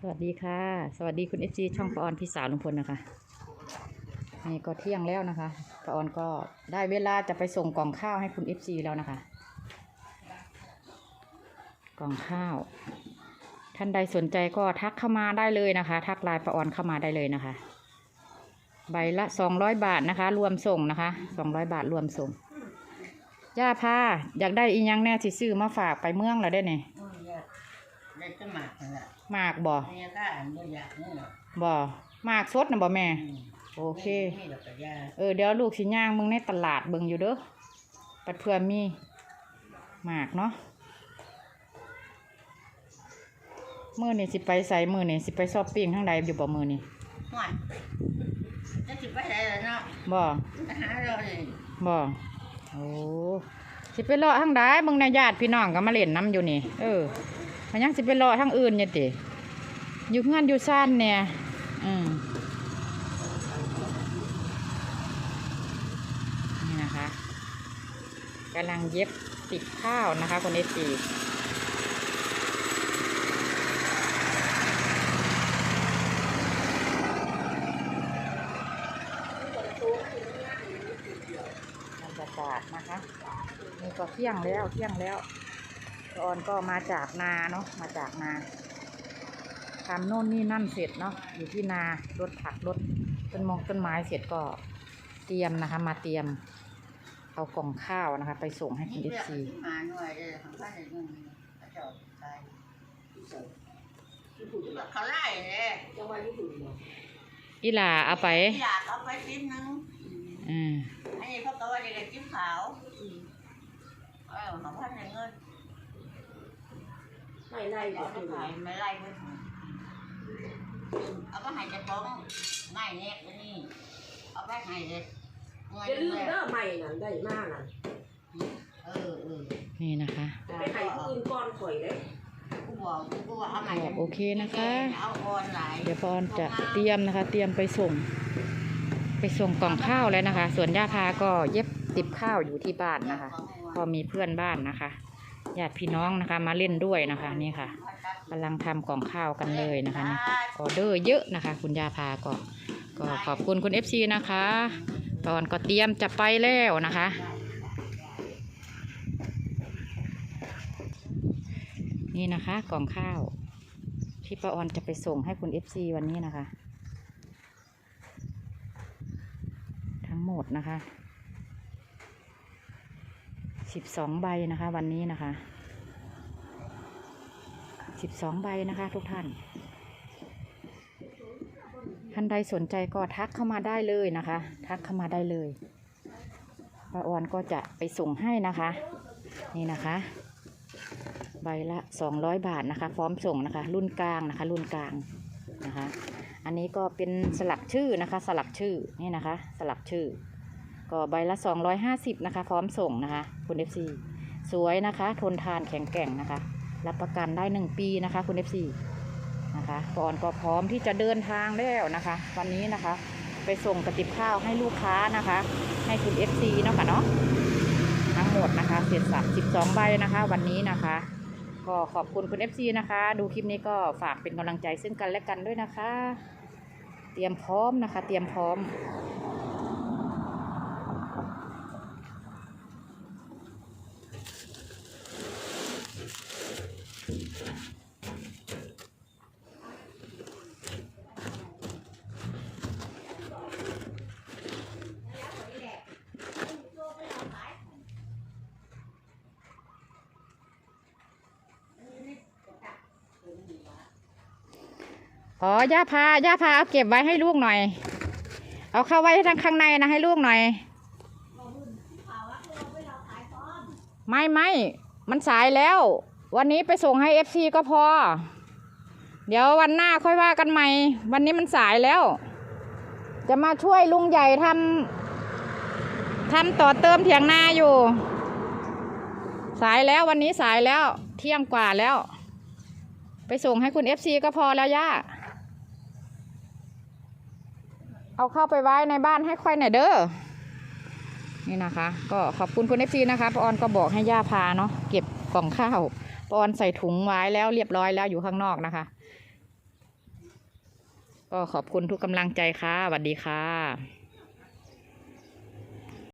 สวัสดีค่ะ สวัสดีคุณเอฟซีช่องปออนพี่สาวลุงพลนะคะ นี่ก็เที่ยงแล้วนะคะปออนก็ได้เวลาจะไปส่งกล่องข้าวให้คุณเอฟซีแล้วนะคะ กล่องข้าว ท่านใดสนใจก็ทักเข้ามาได้เลยนะคะ ทักไลน์ปออนเข้ามาได้เลยนะคะ ใบละสองร้อยบาทนะคะ รวมส่งนะคะสองร้อยบาทรวมส่งย่าพาอยากได้อีหยังแน่ที่ซื้อมาฝากไปเมืองแล้วได้เนี่ย ได้จะหมักนั่นแหละหมากบ่เนี่ยก็อ่านบ่อยากนี่แหละบ่หมากสดนะบ่แม่ อืมโอเค นี่ดอกกระยาเออเดี๋ยวลูกสิย่างมึงในตลาดเบิ่งอยู่เด้อปัดเพื่อมีหมากเนาะมือนี่สิไปใส่มือนี่สิไปซอปปิ้งทางใดอยู่บ่มือนี่หวานจะสิไปไหนล่ะเนาะบ่ไปหาเราเลยบ่โอ้สิไปเลาะทางใดมึงในะญาติพี่น้องก็มาเล่นน้ำอยู่นี่ เออ มันยังสิไปเลาะทางอื่นเนี่ยติอยู่เฮือนอยู่ซ่านเนี่ยอืมนี่นะคะกำลังเย็บติดข้าวนะคะ คนเอสีบรรยากาศนะคะนี่ก็เที่ยงแล้วเที่ยงแล้ว ตอนก็มาจากนาเนาะมาจากนาทำโน่นนี่นั่นเสร็จเนาะอยู่ที่นารถผักรถต้นมงต้นไม้เสร็จก็เตรียมนะคะ มาเตรียม เอากล่องข้าวนะคะ ไปส่งให้คุณเอฟซีมาหน่วยเลยของบ้านเลยนู่นกระจอกไปเขาไล่เลยอีหลาเอาไปอยากเอาไปชิ้นนึงอืมอันนี้เขาก็ว่าเด็กจิ้มขาวเออของบ้านเลยเงิน ไม่ไล่เอาก็ไปคือขายไม่ไล่ก็เอาไปให้จะป้องง่ายเน็กนี่เอาไปให้เลยเงินอย่าลืมเลยเด้อใหม่น่ะได้มากน่ะเออเออนี่นะคะไปห้ผู้อื่นก่อนข่อยเด้อกูบอกโอเคนะคะเอาออนไลน์เดี๋ยวปอนจะเตรียมนะคะ เตรียมไปส่ง ไปส่งกล่องข้าวแล้วนะคะ ส่วนย่าพาก็เย็บติบข้าวอยู่ที่บ้านนะคะ พอมีเพื่อนบ้านนะคะ ญาติพี่น้องนะคะมาเล่นด้วยนะคะนี่ค่ะกำลังทำกล่องข้าวกันเลยนะคะนี่ออเดอร์เยอะนะคะ คุณยาพาก็ก็ขอบคุณคุณ FC นะคะ ตอนก็เตรียมจะไปแล้วนะคะ นี่นะคะกล่องข้าวที่ป้าออนจะไปส่งให้คุณ FC วันนี้นะคะ ทั้งหมดนะคะ สิบสองใบนะคะ วันนี้นะคะสิบสองใบนะคะ ทุกท่านท่านใดสนใจก็ทักเข้ามาได้เลยนะคะ ทักเข้ามาได้เลยป้าออนก็จะไปส่งให้นะคะ นี่นะคะ ใบละสองร้อยบาทนะคะ พร้อมส่งนะคะ รุ่นกลางนะคะ รุ่นกลางนะคะ อันนี้ก็เป็นสลักชื่อนะคะ สลักชื่อนี่นะคะ สลักชื่อ ก็ใบละ 250 นะคะ พร้อมส่งนะคะ คุณ FC สวยนะคะ ทนทานแข็งแกร่งนะคะ รับประกันได้ 1 ปีนะคะ คุณ FC นะคะก่อนก็พร้อมที่จะเดินทางแล้วนะคะ วันนี้นะคะ ไปส่งกระติบข้าวให้ลูกค้านะคะ ให้คุณ FC เนาะค่ะเนาะทั้งหมดนะคะ เสร็จสับ12 ใบนะคะ วันนี้นะคะ ก็ขอบคุณคุณ FC นะคะ ดูคลิปนี้ก็ฝากเป็นกำลังใจซึ่งกันและกันด้วยนะคะ เตรียมพร้อมนะคะ เตรียมพร้อม อ๋อย่าพาย่าพาเอาเก็บไว้ให้ลูกหน่อย เอาเข้าไว้ทางข้างในนะให้ลูกหน่อย ไม่ไม่มันสายแล้ว วันนี้ไปส่งให้เอฟซีก็พอ เดี๋ยววันหน้าค่อยว่ากันใหม่ วันนี้มันสายแล้ว จะมาช่วยลุงใหญ่ทำทำต่อเติมเถียงนาอยู่ สายแล้ววันนี้สายแล้ว เที่ยงกว่าแล้ว ไปส่งให้คุณเอฟซีก็พอแล้วย่า เอาเข้าไปไว้ในบ้านให้ค่อยหน่อยเด้อนี่นะคะ ก็ขอบคุณคุณเอฟซีนะคะปอนก็บอกให้ย่าพาเนาะเก็บกล่องข้าวปออนใส่ถุงไว้แล้วเรียบร้อยแล้วอยู่ข้างนอกนะคะ ก็ขอบคุณทุกกำลังใจค่ะสวัสดีค่ะ